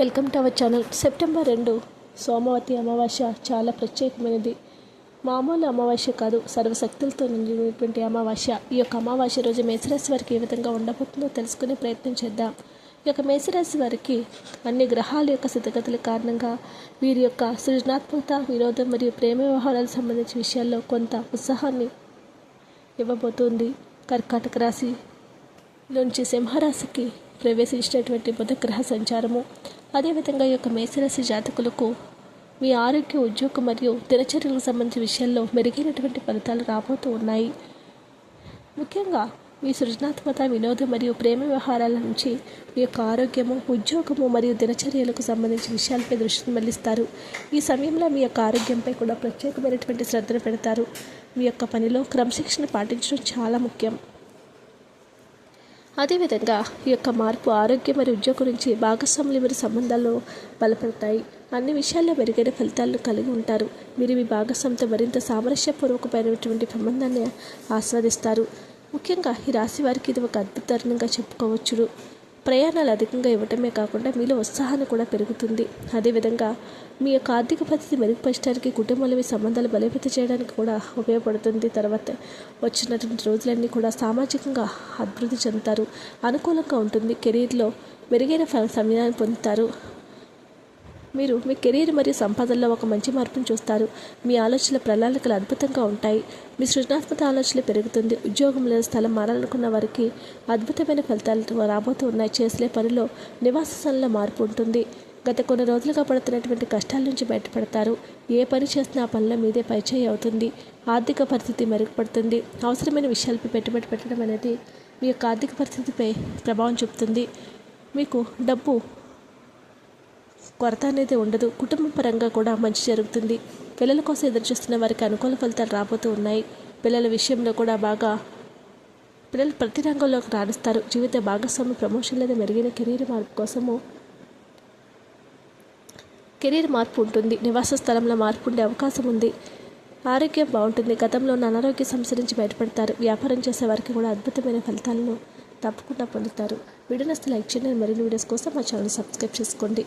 Welcome to our channel September రెండు సోమవతి అమావాస్య చాలా ప్రత్యేకమైనది. మామూలు అమావాస్య కాదు సర్వశక్తులతో నిండినటువంటి అమావాస్య. ఈ యొక్క అమావాస్య రోజు మేషరాశి వారికి ఏ విధంగా ఉండబోతుందో తెలుసుకునే ప్రయత్నం చేద్దాం. ఈ యొక్క మేషరాశి వారికి అన్ని గ్రహాల యొక్క స్థితిగతుల కారణంగా వీరి యొక్క సృజనాత్మకత వినోదం మరియు ప్రేమ వ్యవహారాలకు సంబంధించిన విషయాల్లో కొంత ఉత్సాహాన్ని ఇవ్వబోతుంది. కర్కాటక రాశి నుంచి సింహరాశికి ప్రవేశించినటువంటి బుధగ్రహ సంచారము. అదేవిధంగా ఈ యొక్క మేషరాశి జాతకులకు మీ ఆరోగ్య ఉద్యోగం మరియు దినచర్యలకు సంబంధించిన విషయాల్లో మెరుగైనటువంటి ఫలితాలు రాబోతూ ఉన్నాయి. ముఖ్యంగా మీ సృజనాత్మక వినోదం మరియు ప్రేమ వ్యవహారాల నుంచి మీ యొక్క ఆరోగ్యము ఉద్యోగము మరియు దినచర్యలకు సంబంధించిన విషయాలపై దృష్టిని మళ్ళిస్తారు ఈ సమయంలో మీ యొక్క ఆరోగ్యంపై కూడా ప్రత్యేకమైనటువంటి శ్రద్ధను పెడతారు. మీ యొక్క పనిలో క్రమశిక్షణ పాటించడం చాలా ముఖ్యం. అదేవిధంగా ఈ యొక్క మార్పు ఆరోగ్యం మరియు ఉద్యోగం గురించి భాగస్వాములు మరి సంబంధాల్లో బలపడతాయి. అన్ని విషయాల్లో మెరుగైన ఫలితాలను కలిగి ఉంటారు. మీరు మీ భాగస్వామితో మరింత సామరస్యపూర్వకమైనటువంటి సంబంధాన్ని ఆస్వాదిస్తారు. ముఖ్యంగా ఈ రాశి వారికి ఇది ఒక అద్భుత తరుణంగా చెప్పుకోవచ్చు ప్రయాణాలు అధికంగా ఇవ్వటమే కాకుండా మీలో ఉత్సాహాన్ని కూడా పెరుగుతుంది. అదేవిధంగా మీ యొక్క ఆర్థిక పరిస్థితి మెరుగుపరచడానికి కుటుంబంలో మీ సంబంధాలు బలోపేతం చేయడానికి కూడా ఉపయోగపడుతుంది. తర్వాత వచ్చినటువంటి రోజులన్నీ కూడా సామాజికంగా అభివృద్ధి చెందుతారు. అనుకూలంగా ఉంటుంది. కెరీర్లో మెరుగైన సమయాన్ని పొందుతారు. మీరు మీ కెరీర్ మరియు సంపాదనలో ఒక మంచి మార్పును చూస్తారు. మీ ఆలోచనల ప్రణాళికలు అద్భుతంగా ఉంటాయి. మీ సృజనాత్మక ఆలోచన పెరుగుతుంది. ఉద్యోగం లేదా స్థలం మారాలనుకున్న వారికి అద్భుతమైన ఫలితాలు రాబోతూ ఉన్నాయి. చేసే పనిలో నివాస స్థలంలో మార్పు ఉంటుంది. గత కొన్ని రోజులుగా పడుతున్నటువంటి కష్టాల నుంచి బయటపడతారు. ఏ పని చేసినా ఆ పనిలో మీదే పైచేయి అవుతుంది. ఆర్థిక పరిస్థితి మెరుగుపడుతుంది. అవసరమైన విషయాలపై పెట్టుబడి పెట్టడం అనేది మీ యొక్క ఆర్థిక పరిస్థితిపై ప్రభావం చూపుతుంది. మీకు డబ్బు కొరత అనేది ఉండదు. కుటుంబ పరంగా కూడా మంచి జరుగుతుంది. పిల్లల కోసం ఎదురు చూస్తున్న వారికి అనుకూల ఫలితాలు రాబోతూ ఉన్నాయి. పిల్లల విషయంలో కూడా బాగా పిల్లలు ప్రతి రంగంలోకి రాణిస్తారు. జీవిత భాగస్వామి ప్రమోషన్ లేదా మెరుగైన కెరీర్ మార్పు కోసము కెరీర్ మార్పు ఉంటుంది. నివాస స్థలంలో మార్పు ఉండే అవకాశం ఉంది. ఆరోగ్యం బాగుంటుంది. గతంలో ఉన్న అనారోగ్య సమస్య నుంచి బయటపడతారు. వ్యాపారం చేసే వారికి కూడా అద్భుతమైన ఫలితాలను తప్పకుండా పొందుతారు. వీడియో నస్తే లైక్ చేయండి. మరిన్ని వీడియోస్ కోసం మా ఛానల్ సబ్స్క్రైబ్ చేసుకోండి.